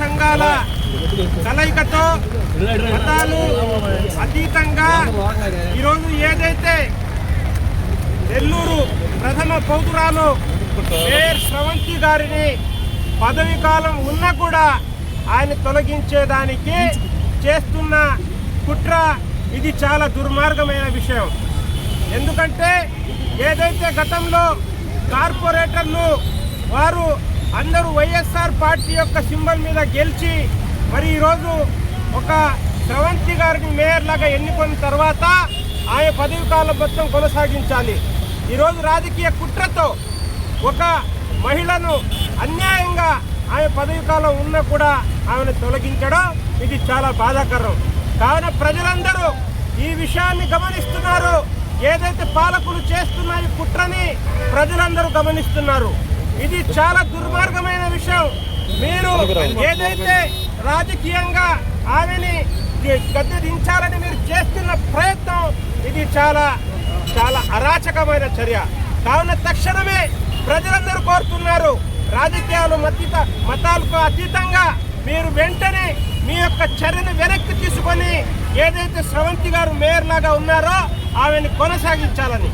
సంఘాల కలయికతో మతాలు అతీతంగా ఈరోజు ఏదైతే నెల్లూరు ప్రథమ పౌతురాలు మేయర్ స్రవంతి గారిని పదవి కాలం ఉన్నా కూడా ఆయన తొలగించేదానికి చేస్తున్న కుట్ర ఇది చాలా దుర్మార్గమైన విషయం. ఎందుకంటే ఏదైతే గతంలో కార్పొరేటర్లు వారు అందరూ వైఎస్ఆర్ పార్టీ యొక్క సింబల్ మీద గెలిచి మరి ఈరోజు ఒక స్రవంతి గారిని మేయర్ లాగా ఎన్నుకున్న తర్వాత ఆయన పదవి కాలం మొత్తం కొనసాగించాలి. ఈరోజు రాజకీయ కుట్రతో ఒక మహిళను అన్యాయంగా ఆయన పదవి కాలం ఉన్నా కూడా ఆమెను తొలగించడం ఇది చాలా బాధాకరం. కావున ప్రజలందరూ ఈ విషయాన్ని గమనిస్తున్నారు. ఏదైతే పాలకులు చేస్తున్న ఈ కుట్రని ప్రజలందరూ గమనిస్తున్నారు. ఇది చాలా దుర్మార్గమైన విషయం. మీరు ఏదైతే రాజకీయంగా ఆమెని గద్దె దించాలని మీరు చేస్తున్న ప్రయత్నం ఇది చాలా చాలా అరాచకమైన చర్య. కావున తక్షణమే ప్రజలందరూ కోరుతున్నారు రాజకీయాలు మతీత మతాలకు అతీతంగా మీరు వెంటనే మీ యొక్క చర్యను వెనక్కి తీసుకొని ఏదైతే స్రవంతి గారు మేయర్ లాగా ఉన్నారో ఆమెను కొనసాగించాలని.